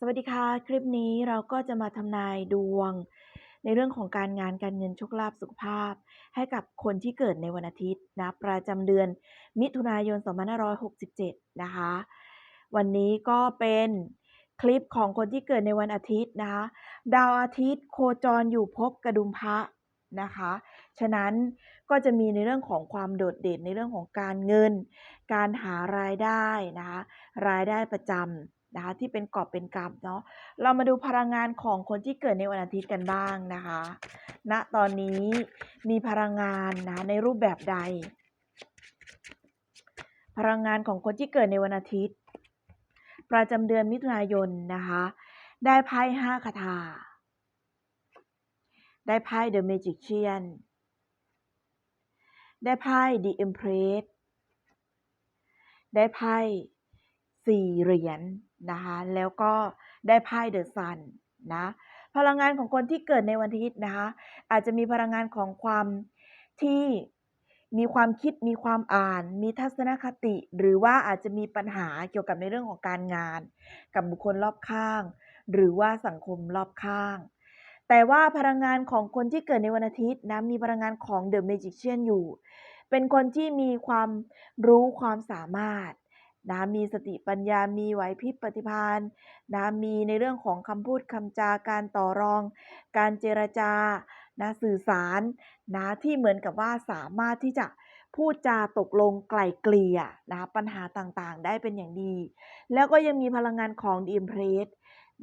สวัสดีค่ะ คลิปนี้เราก็จะมาทำนายดวง ในเรื่องของการงานการเงินโชคลาภสุขภาพ ให้กับคนที่เกิดในวันอาทิตย์นะประจำเดือน มิถุนายน 2567 นะคะ วันนี้ก็เป็นคลิปของคนที่เกิดในวันอาทิตย์นะคะดาวอาทิตย์โคจรอยู่ภพกระดุมพระนะคะ ฉะนั้นก็จะมีในเรื่องของความโดดเด่นในเรื่องของการเงิน การหารายได้นะคะรายได้ประจำ นะคะที่เป็นกอบเป็นกำเนาะเรามาดูพลังงานของคนที่เกิดในวันอาทิตย์กันบ้างนะคะณตอนนี้มีพลังงานนะในรูปแบบใด พลังงานของคนที่เกิดในวันอาทิตย์ ประจำเดือนมิถุนายนนะคะได้ไพ่ห้าคาถาได้ไพ่ The Magician ได้ไพ่ The Empress ได้ไพ่สี่เหรียญ นะคะแล้วก็ได้ไพ่ The Sun นนะพลังงานของคนที่เกิดในวันอาทิตย์นะคะอาจจะมีพลังงานของความที่มีความคิดมีความอ่าน มีทัศนคติ หรือว่าอาจจะมีปัญหาเกี่ยวกับในเรื่องของการงาน กับบุคคลรอบข้าง หรือว่าสังคมรอบข้าง แต่ว่าพลังงานของคนที่เกิดในวันอาทิตย์นะมีพลังงานของ The Magician อยู่ เป็นคนที่มีความรู้ความสามารถ นะมีสติปัญญามีไหวพริบปฏิภาณนะมีในเรื่องของคำพูดคำจาการต่อรอง การเจรจานะสื่อสารนะที่เหมือนกับว่าสามารถที่จะพูดจาตกลงไกล่เกลี่ยนะปัญหาต่างๆ ได้เป็นอย่างดี แล้วก็ยังมีพลังงานของดี m เพรส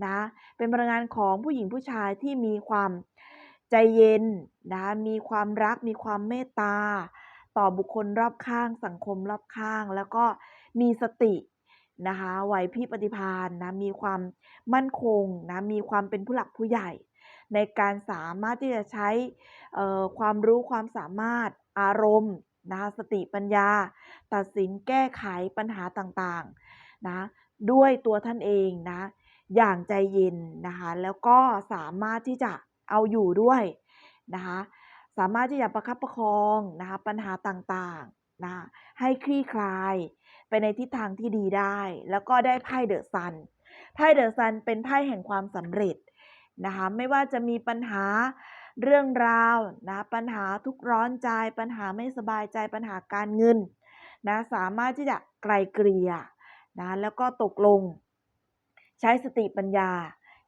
นะเป็นพลังงานของผู้หญิงผู้ชายที่มีความใจเย็นนะมีความรักมีความเมตตา ต่อบุคคลรอบข้างสังคมรอบข้าง แล้วก็ มีสตินะคะไหวพริบปฏิภาณนะมีความมั่นคงนะมีความเป็นผู้หลักผู้ใหญ่ ในการสามารถที่จะใช้ความรู้ความสามารถอารมณ์นะสติปัญญา ตัดสินแก้ไขปัญหาต่างๆนะด้วยตัวท่านเองนะอย่างใจเย็นนะคะแล้วก็สามารถที่จะเอาอยู่ด้วยนะคะสามารถที่จะประคับประคองนะคะปัญหาต่างๆนะให้คลี่คลาย ไปในทิศทางที่ดีได้ แล้วก็ได้ไพ่เดอะซันไพ่เดอะซันเป็นไพ่แห่งความสำเร็จนะคะไม่ว่าจะมีปัญหาเรื่องราวนะปัญหาทุกร้อนใจ ปัญหาไม่สบายใจปัญหาการเงินนะสามารถที่จะไกลเกลี่ยนะแล้วก็ตกลง ใช้สติปัญญา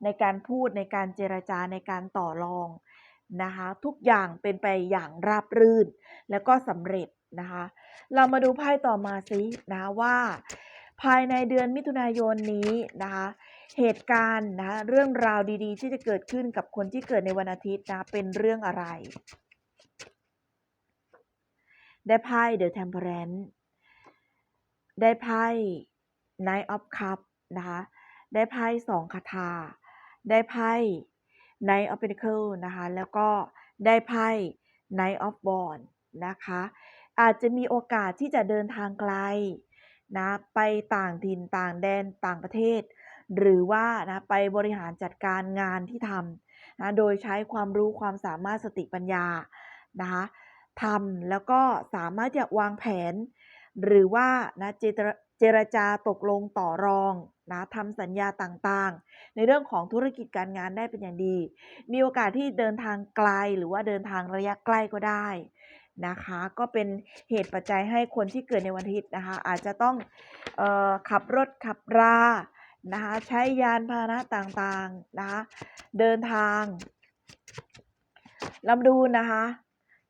ในการพูดในการเจรจาในการต่อรองนะคะทุกอย่างเป็นไปอย่างราบรื่น แล้วก็สำเร็จ นะคะ เรามาดูไพ่ต่อมาสินะว่า ภายในเดือนมิถุนายนนี้นะคะ เหตุการณ์นะเรื่องราวดีๆ ที่จะเกิดขึ้นกับคนที่เกิดในวันอาทิตย์นะเป็นเรื่องอะไร ได้ไพ่ The Temperance ได้ไพ่ Knight of Cup นะคะได้ไพ่สองคาถาได้ไพ่ Knight of Pentacles นะคะแล้วก็ได้ไพ่ Knight of Wands นะคะ อาจจะมีโอกาสที่จะเดินทางไกลนะไปต่างถิ่นต่างแดนต่างประเทศ หรือว่านะไปบริหารจัดการงานที่ทำนะโดยใช้ความรู้ความสามารถสติปัญญานะคะทำแล้วก็สามารถจะวางแผน หรือว่านะเจเจรจาตกลงต่อรองนะทำสัญญาต่างๆ ในเรื่องของธุรกิจการงานได้เป็นอย่างดี มีโอกาสที่เดินทางไกลหรือว่าเดินทางระยะใกล้ก็ได้ นะคะ ก็เป็นเหตุปัจจัยให้คนที่เกิดในวันอาทิตย์นะคะ อาจจะต้องออขับรถขับรานะคะ ใช้ยานพาหนะต่างๆนะคะ เดินทางลำดูนะคะ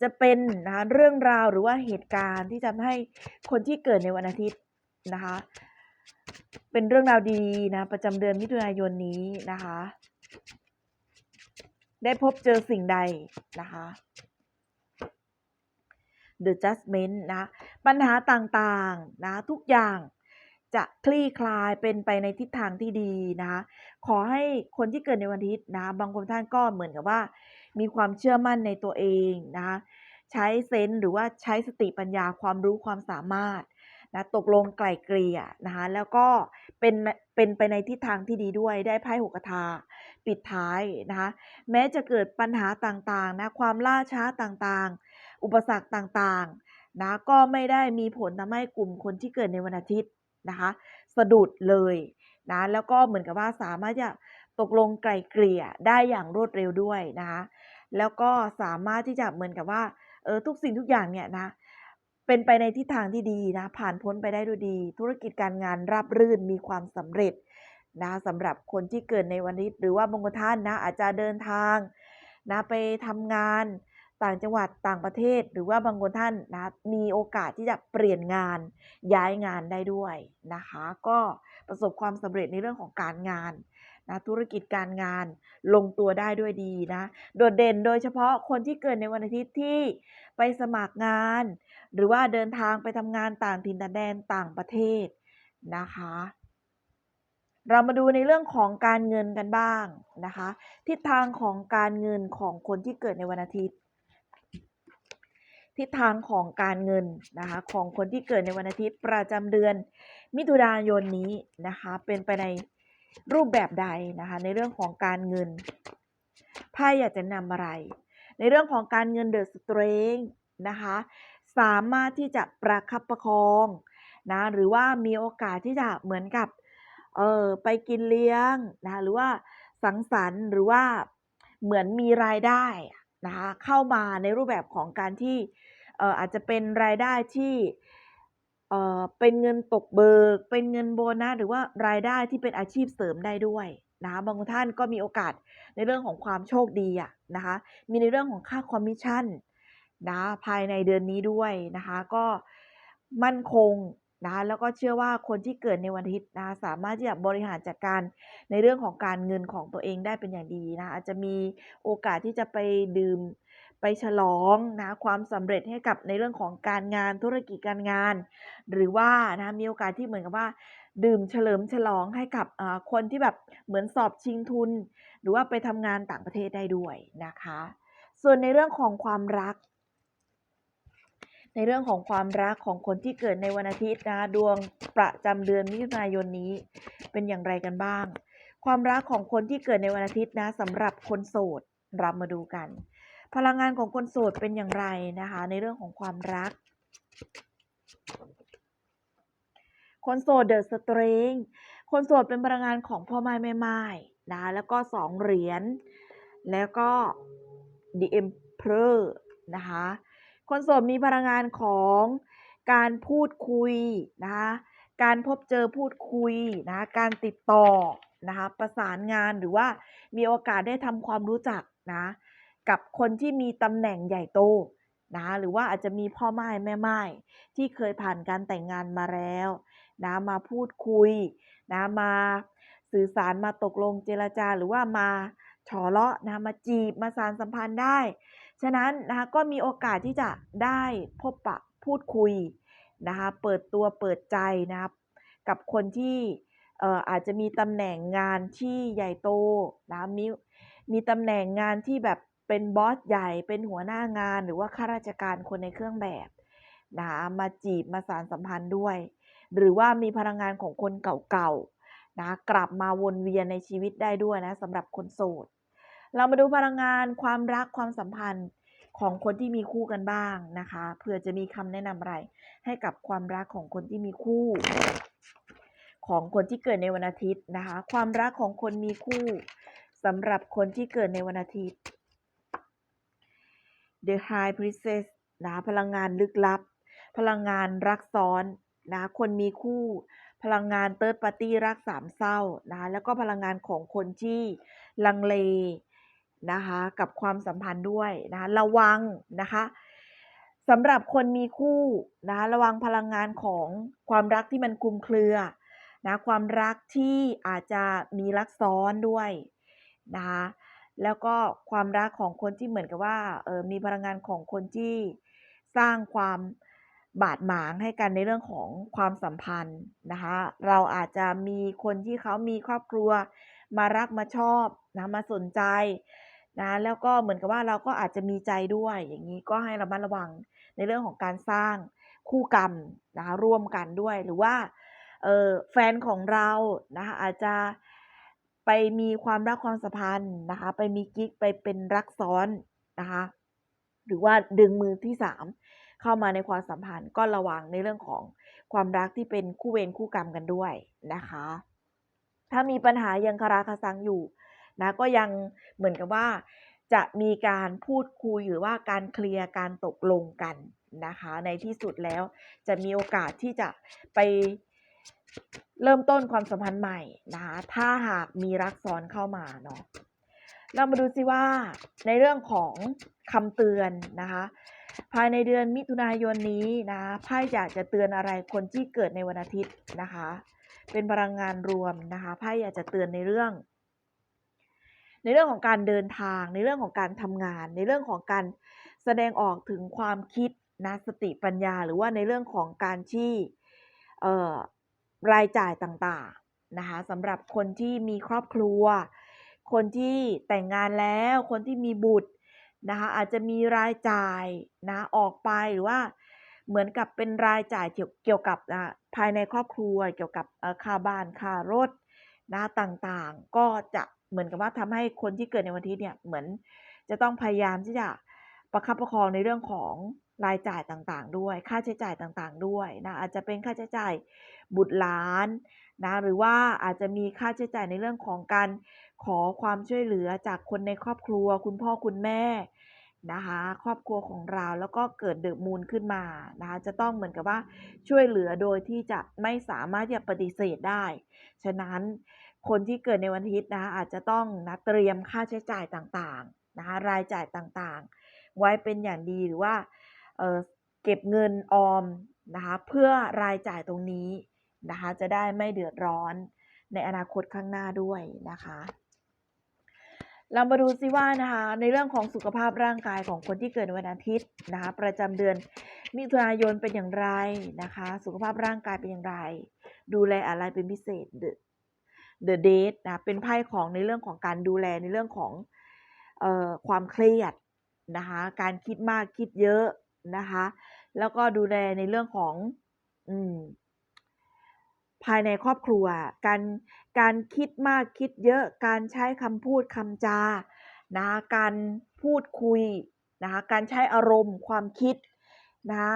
จะเป็นนะคะเรื่องราวหรือว่าเหตุการณ์ที่ทำให้คนที่เกิดในวันอาทิตย์นะคะ เป็นเรื่องราวดีนะ ประจำเดือนมิถุนายนนี้นะคะ ได้พบเจอสิ่งใดนะคะ The Judgment นะ ปัญหาต่างๆนะทุกอย่างจะคลี่คลายเป็นไปในทิศทางที่ดีนะขอให้คนที่เกิดในวันอาทิตย์นะ บางคนท่านก็เหมือนกับว่า มีความเชื่อมั่นในตัวเองนะใช้เซนส์หรือว่าใช้สติปัญญาความรู้ความสามารถนะตกลงไกล่เกลี่ยนะคะแล้วก็เป็นเป็นไปในทิศทางที่ดีด้วยได้ไพ่หกทาปิดท้ายนะคะแม้จะเกิดปัญหาต่างๆนะความล่าช้าต่างๆ อุปสรรคต่างๆนะก็ไม่ได้มีผลทำให้กลุ่มคนที่เกิดในวันอาทิตย์นะคะสะดุดเลยนะแล้วก็เหมือนกับว่าสามารถจะตกลงไกลเกลี่ยได้อย่างรวดเร็วด้วยนะคะแล้วก็สามารถที่จะเหมือนกับว่าเออทุกสิ่งทุกอย่างเนี่ยนะเป็นไปในทิศทางที่ดีนะผ่านพ้นไปได้ด้วยดี ธุรกิจการงานราบรื่นมีความสำเร็จนะสำหรับคนที่เกิดในวันนี้หรือว่าบางคนท่านนะอาจจะเดินทางนะไปทำงาน ต่างจังหวัดต่างประเทศ หรือว่าบางคนท่านนะมีโอกาสที่จะเปลี่ยนงานย้ายงานได้ด้วยนะคะ ก็ประสบความสำเร็จในเรื่องของการงานนะธุรกิจการงานลงตัวได้ด้วยดีนะ โดดเด่นโดยเฉพาะคนที่เกิดในวันอาทิตย์ที่ไปสมัครงาน หรือว่าเดินทางไปทำงานต่างถิ่นต่างแดนต่างประเทศนะคะ เรามาดูในเรื่องของการเงินกันบ้างนะคะ ทิศทางของการเงินของคนที่เกิดในวันอาทิตย์ ทิศทางของการเงินนะคะของคนที่เกิดในวันอาทิตย์ประจำเดือน มิถุนายนนี้นะคะเป็นไปในรูปแบบใดนะคะในเรื่องของการเงินไพ่อยากจะนำอะไร ในเรื่องของการเงินเดอะสเตรงนะคะสามารถที่จะประคับประคองนะหรือว่ามีโอกาสที่จะเหมือนกับเออไปกินเลี้ยงนะคะหรือว่าสังสรรค์หรือว่าเหมือนมีรายได้ นะคะเข้ามาในรูปแบบของการที่เอออาจจะเป็นรายได้ที่เอ่อเป็นเงินตกเบิก เป็นเงินโบนัสหรือว่ารายได้ที่เป็นอาชีพเสริมได้ด้วยนะคะบางท่านก็มีโอกาสในเรื่องของความโชคดีอะนะคะมีในเรื่องของค่าคอมมิชชั่นนะภายในเดือนนี้ด้วยนะคะก็มั่นคง นะแล้วก็เชื่อว่าคนที่เกิดในวันอาทิตย์นะสามารถที่จะบริหารจัดการในเรื่องของการเงินของตัวเองได้เป็นอย่างดีนะอาจจะมีโอกาสที่จะไปดื่มไปฉลองนะความสำเร็จให้กับในเรื่องของการงานธุรกิจการงาน หรือว่านะมีโอกาสที่เหมือนกับว่า ดื่มเฉลิมฉลองให้กับคนที่แบบเหมือนสอบชิงทุน หรือว่าไปทำงานต่างประเทศได้ด้วยนะคะ ส่วนในเรื่องของความรัก ในเรื่องของความรักของคนที่เกิดในวันอาทิตย์นะดวงประจำเดือนมิถุนายนนี้ เป็นอย่างไรกันบ้าง ความรักของคนที่เกิดในวันอาทิตย์นะสำหรับคนโสดเรามาดูกัน พลังงานของคนโสดเป็นอย่างไรนะคะ ในเรื่องของความรัก คนโสดเดอะสตรงคนโสดเป็นพลังงานของพ่อไม้แม่ไม้นะแล้วก็สองเหรียญแล้วก็ The Emperor นะคะ คนโสดมีพลังงานของการพูดคุยนะคะการพบเจอพูดคุยนะการติดต่อนะคะประสานงานหรือว่ามีโอกาสได้ทำความรู้จักนะกับคนที่มีตำแหน่งใหญ่โตนะหรือว่าอาจจะมีพ่อไม้แม่ไม้ที่เคยผ่านการแต่งงานมาแล้วนะมาพูดคุยนะมาสื่อสารมาตกลงเจรจาหรือว่ามาฉอเลาะนะมาจีบมาสารสัมพันธ์ได้ ฉะนั้นนะคะก็มีโอกาสที่จะได้พบปะพูดคุยนะคะเปิดตัวเปิดใจนะครับกับคนที่อ่อาจจะมีตำแหน่งงานที่ใหญ่โตนะมีมีตำแหน่งงานที่แบบเป็นบอสใหญ่เป็นหัวหน้างานหรือว่าข้าราชการคนในเครื่องแบบนะมาจีบมาสารสัมพันธ์ด้วย หรือว่ามีพลังงานของคนเก่าๆนะกลับมาวนเวียนในชีวิตได้ด้วยนะสำหรับคนโสด เรามาดูพลังงานความรักความสัมพันธ์ของคนที่มีคู่กันบ้างนะคะเผื่อจะมีคำแนะนำอะไร ให้กับความรักของคนที่มีคู่ ของคนที่เกิดในวันอาทิตย์นะคะ ความรักของคนมีคู่สำหรับคนที่เกิดในวันอาทิตย์ The High Priestess นะพลังงานลึกลับ พลังงานรักซ้อนนะคนมีคู่ พลังงานเติร์ดปาร์ตี้รักสามเศร้านะแล้วก็พลังงานของคนที่ลังเล นะคะกับความสัมพันธ์ด้วยนะคะระวังนะคะสำหรับคนมีคู่นะคะระวังพลังงานของความรักที่มันคลุมเครือนะความรักที่อาจจะมีรักซ้อนด้วยนะคะแล้วก็ความรักของคนที่เหมือนกับว่าเออมีพลังงานของคนที่สร้างความบาดหมางให้กันในเรื่องของความสัมพันธ์นะคะเราอาจจะมีคนที่เขามีครอบครัว มารักมาชอบนะมาสนใจ นะแล้วก็เหมือนกับว่าเราก็อาจจะมีใจด้วยอย่างนี้ก็ให้ระมัดระวังในเรื่องของการสร้างคู่กรรมนะคะร่วมกันด้วยหรือว่าเออแฟนของเรานะคะอาจจะไปมีความรักความสัมพันธ์นะคะไปมีกิ๊กไปเป็นรักซ้อนนะคะหรือว่าดึงมือที่สามเข้ามาในความสัมพันธ์ก็ระวังในเรื่องของความรักที่เป็นคู่เวรคู่กรรมกันด้วยนะคะ ถ้ามีปัญหายังคาราคาซังอยู่ นะก็ยังเหมือนกับว่าจะมีการพูดคุยหรือว่าการเคลียร์การตกลงกันนะคะ ในที่สุดแล้วจะมีโอกาสที่จะไปเริ่มต้นความสัมพันธ์ใหม่นะคะถ้าหากมีรักซ้อนเข้ามาเนาะเรามาดูซิว่าในเรื่องของคำเตือนนะคะ ภายในเดือนมิถุนายนนี้นะไพ่อยากจะเตือนอะไรคนที่เกิดในวันอาทิตย์นะคะ เป็นพลังงานรวมนะคะไพ่อยากจะเตือนในเรื่อง ในเรื่องของการเดินทาง ในเรื่องของการทำงาน ในเรื่องของการแสดงออกถึงความคิดนะสติปัญญา หรือว่าในเรื่องของการที่รายจ่ายต่างๆนะคะสำหรับคนที่มีครอบครัว คนที่แต่งงานแล้ว คนที่มีบุตรนะคะอาจจะมีรายจ่ายนะออกไปหรือว่าเหมือนกับเป็นรายจ่ายเกี่ยวกับนะภายในครอบครัว เกี่ยวกับค่าบ้านค่ารถนะต่างๆ ก็จะ เหมือนกับว่าทำให้คนที่เกิดในวันทิตย์เนี่ยเหมือนจะต้องพยายามที่จะประคับประคองในเรื่องของรายจ่ายต่างๆ ด้วย ค่าใช้จ่ายต่างๆ ด้วยนะอาจจะเป็นค่าใช้จ่ายบุตรหลานนะหรือว่าอาจจะมีค่าใช้จ่ายในเรื่องของการขอความช่วยเหลือจากคนในครอบครัว คุณพ่อคุณแม่นะคะครอบครัวของเราแล้วก็เกิดเดือะมูนขึ้นมานะคะจะต้องเหมือนกับว่าช่วยเหลือโดยที่จะไม่สามารถที่จะปฏิเสธได้ ฉะนั้น คนที่เกิดในวันอาทิตย์นะคะอาจจะต้องนะเตรียมค่าใช้จ่ายต่างๆนะคะรายจ่ายต่างๆ ไว้เป็นอย่างดีหรือว่าเเก็บเงินออมนะคะเพื่อรายจ่ายตรงนี้นะคะจะได้ไม่เดือดร้อนในอนาคตข้างหน้าด้วยนะคะเรามาดูซิว่านะคะในเรื่องของสุขภาพร่างกายของคนที่เกิดวันอาทิตย์นะคะประจำเดือนมิถุนายนเป็นอย่างไรนะคะ สุขภาพร่างกายเป็นอย่างไร ดูแลอะไรเป็นพิเศษ The Date นะเป็นไพ่ของในเรื่องของการดูแลในเรื่องของออความเครียดนะคะการคิดมากคิดเยอะนะคะแล้วก็ดูแลในเรื่องของอภายในครอบครัว การการคิดมากคิดเยอะ การใช้คำพูดคำจานะะการพูดคุยนะคะการใช้อารมณ์ความคิดนะคะ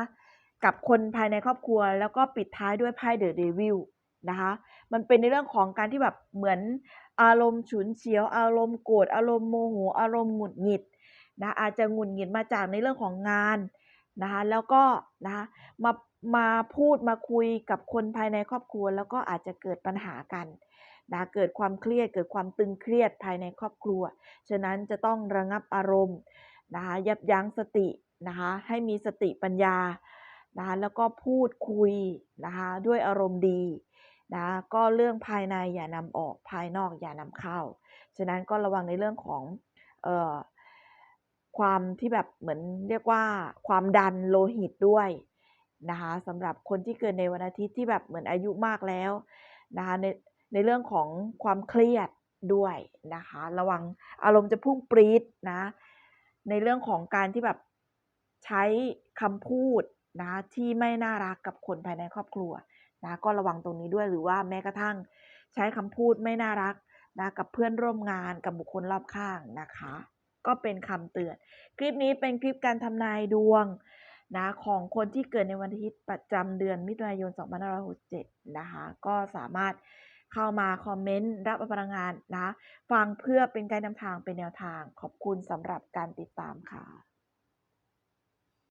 กับคนภายในครอบครัว แล้วก็ปิดท้ายด้วยไพ่เดอะเดวิล นะคะ มันเป็นในเรื่องของการที่แบบเหมือนอารมณ์ฉุนเฉียว อารมณ์โกรธ อารมณ์โมโห อารมณ์หงุดหงิดนะอาจจะหงุดหงิดมาจากในเรื่องของงานนะคะแล้วก็นะคะมามาพูดมาคุยกับคนภายในครอบครัว แล้วก็อาจจะเกิดปัญหากันนะเกิดความเครียดเกิดความตึงเครียดภายในครอบครัว ฉะนั้นจะต้องระงับอารมณ์นะคะยับยั้งสตินะคะให้มีสติปัญญานะคะแล้วก็พูดคุยนะคะด้วยอารมณ์ดี นะก็เรื่องภายในอย่านำออกภายนอกอย่านำเข้า ฉะนั้นก็ระวังในเรื่องของเอ่อความที่แบบเหมือนเรียกว่าความดันโลหิตด้วยนะคะสำหรับคนที่เกิดในวันอาทิตย์ที่แบบเหมือนอายุมากแล้วนะคะในในเรื่องของความเครียดด้วยนะคะระวังอารมณ์จะพุ่งปรี๊ดนะในเรื่องของการที่แบบใช้คำพูดนะที่ไม่น่ารักกับคนภายในครอบครัว นะก็ระวังตรงนี้ด้วยหรือว่าแม้กระทั่งใช้คำพูดไม่น่ารักนะกับเพื่อนร่วมงานกับบุคคลรอบข้างนะคะ ก็เป็นคำเตือน คลิปนี้เป็นคลิปการทำนายดวงนะของคนที่เกิดในวันอาทิตย์ประจำเดือนมิถุนายน 2567 นะคะ ก็สามารถเข้ามาคอมเมนต์รับพลังงานนะ ฟังเพื่อเป็นการนำทางเป็นแนวทางขอบคุณสำหรับการติดตามค่ะ